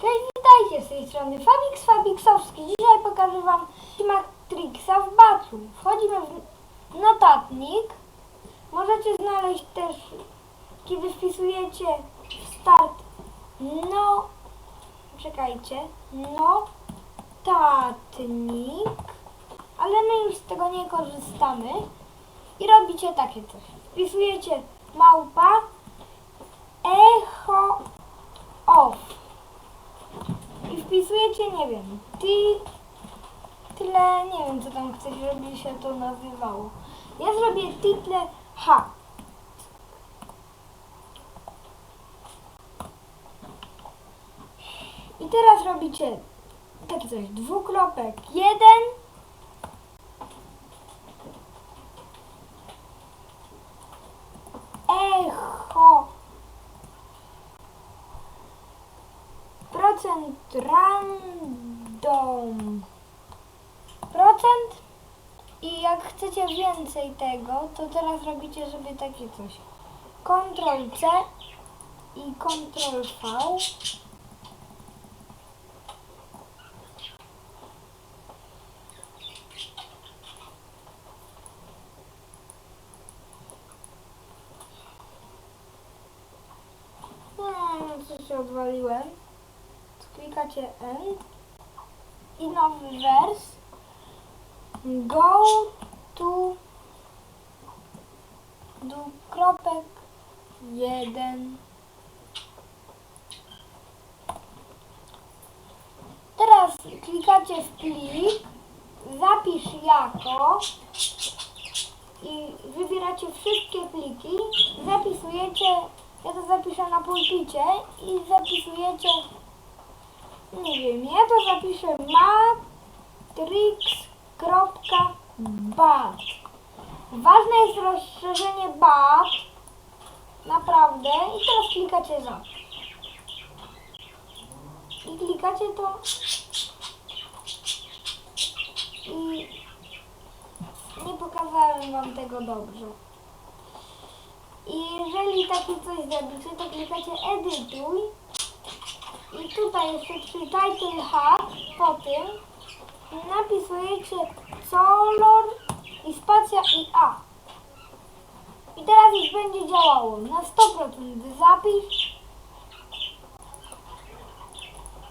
Witajcie z tej strony Fabix Fabiksowski. Dzisiaj pokażę Wam Matrixa w Bacu. Wchodzimy w notatnik. Możecie znaleźć też, kiedy wpisujecie w start, no, czekajcie, notatnik, ale my już z tego nie korzystamy i robicie takie coś. Wpisujecie małpa i wpisujecie, nie wiem, ty, tyle, nie wiem co tam chcecie, żeby się to nazywało. Ja zrobię title H. I teraz robicie takie coś, dwukropek, jeden, procent random, procent i jak chcecie więcej tego, to teraz robicie sobie takie coś, Ctrl C i Ctrl V. Hmm, coś się odwaliłem. Klikacie N i nowy wers. Go to do kropek jeden. Teraz klikacie w plik, zapisz jako. I wybieracie wszystkie pliki, zapisujecie, ja to zapiszę na pulpicie i zapisujecie, nie wiem, ja to zapiszę matrix.bat. Ważne jest rozszerzenie bat, naprawdę, i teraz klikacie za. I klikacie to i nie pokazałem wam tego dobrze. I jeżeli takie coś zrobicie, to klikacie edytuj i tutaj jeszcze przy title hat po tym napisujecie color i spacja i a. I teraz już będzie działało na 100% zapisz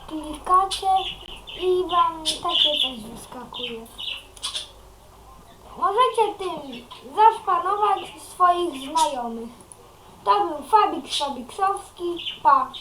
klikacie i wam takie coś wyskakuje. Możecie tym zaszpanować swoich znajomych. To był Fabik Fabiksowski. Pa!